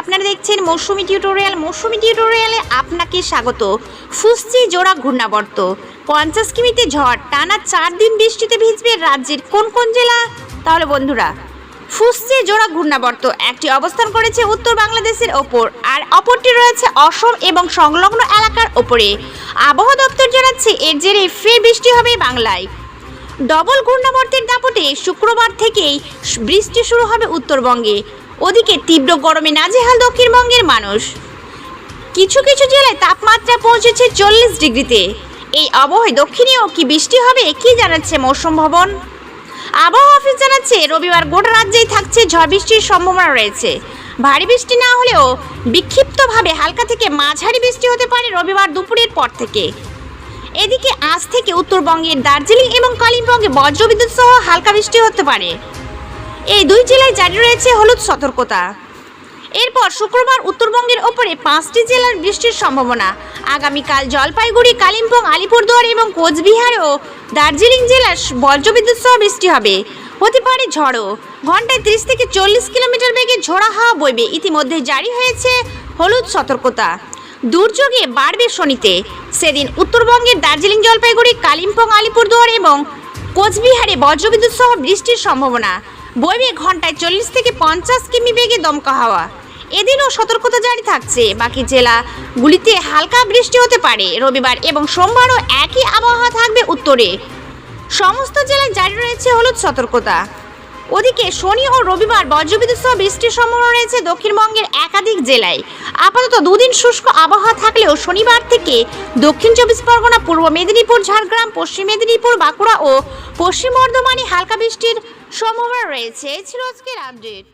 আপনারা দেখছেন মৌসুমি টিউটোরিয়াল। মৌসুমি টিউটোরিয়ালে আপনাকে স্বাগত। ফুসচি জোড়া ঘূর্ণাবর্ত। পঞ্চাশ কিমিতে ঝড়, টানা চার দিন বৃষ্টিতে ভিজবে রাজ্যের কোন কোন জেলা? তাহলে বন্ধুরা ফুসচি জোড়া ঘূর্ণাবর্ত। একটি অবস্থান করেছে উত্তর বাংলাদেশের ওপর, আর অপরটি রয়েছে অসম এবং সংলগ্ন এলাকার ওপরে। আবহাওয়া দপ্তর জানাচ্ছে, এর জেরে ফের বৃষ্টি হবে বাংলায়। ডবল ঘূর্ণাবর্তের দাপটে শুক্রবার থেকেই বৃষ্টি শুরু হবে উত্তরবঙ্গে। ওদিকে তীব্র গরমে নাজেহাল দক্ষিণবঙ্গের মানুষ। কিছু কিছু জেলায় তাপমাত্রা পৌঁছেছে চল্লিশ ডিগ্রিতে। এই আবহাওয়ায় দক্ষিণেও কি বৃষ্টি হবে, কি জানাচ্ছে মৌসুম ভবন? আবহাওয়া অফিস জানাচ্ছে, রবিবার গোটা রাজ্যেই থাকছে ঝড় বৃষ্টির সম্ভাবনা রয়েছে। ভারী বৃষ্টি না হলেও বিক্ষিপ্তভাবে হালকা থেকে মাঝারি বৃষ্টি হতে পারে রবিবার দুপুরের পর থেকে। এদিকে আজ থেকে উত্তরবঙ্গের দার্জিলিং এবং কালিম্পংয়ে বজ্রবিদ্যুৎ সহ হালকা বৃষ্টি হতে পারে। এই দুই জেলায় জারি রয়েছে হলুদ সতর্কতা। এরপর শুক্রবার উত্তরবঙ্গের ওপরে পাঁচটি জেলার বৃষ্টির সম্ভাবনা। আগামীকাল জলপাইগুড়ি, কালিম্পং, আলিপুরদুয়ার এবং কোচবিহার ও দার্জিলিং জেলার বজ্রবিদ্যুৎ সহ বৃষ্টি হবে। হতে পারে ঝড়ও ঘন্টায় তিরিশ থেকে চল্লিশ কিলোমিটার বেগে ঝোড়া হাওয়া বইবে। ইতিমধ্যে জারি হয়েছে হলুদ সতর্কতা। দুর্যোগে বাড়বে শনিতে। সেদিন উত্তরবঙ্গের দার্জিলিং, জলপাইগুড়ি, কালিম্পং, আলিপুরদুয়ার এবং কোচবিহারে বজ্রবিদ্যুৎ সহ বৃষ্টির সম্ভাবনা। বইবে ঘন্টায় চল্লিশ থেকে পঞ্চাশ কিমি বেগে দমকা হাওয়া। এদিনও সতর্কতা জারি থাকছে। বাকি জেলাগুলিতে হালকা বৃষ্টি হতে পারে। রবিবার এবং সোমবারও একই আবহাওয়া থাকবে উত্তরে। সমস্ত জেলায় জারি রয়েছে হলুদ সতর্কতা। ওদিকে শনি ও রবিবার বজ্রবিদ্যুৎ সহ বৃষ্টির সম্ভাবনা রয়েছে দক্ষিণবঙ্গের একাধিক জেলায়। আপাতত দুদিন শুষ্ক আবহাওয়া থাকলেও শনিবার থেকে দক্ষিণ চব্বিশ পরগনা, পূর্ব মেদিনীপুর, ঝাড়গ্রাম, পশ্চিম মেদিনীপুর, বাঁকুড়া ও পশ্চিম বর্ধমানে হালকা বৃষ্টির সম্ভাবনা রয়েছে। এই ছিল আজকের আপডেট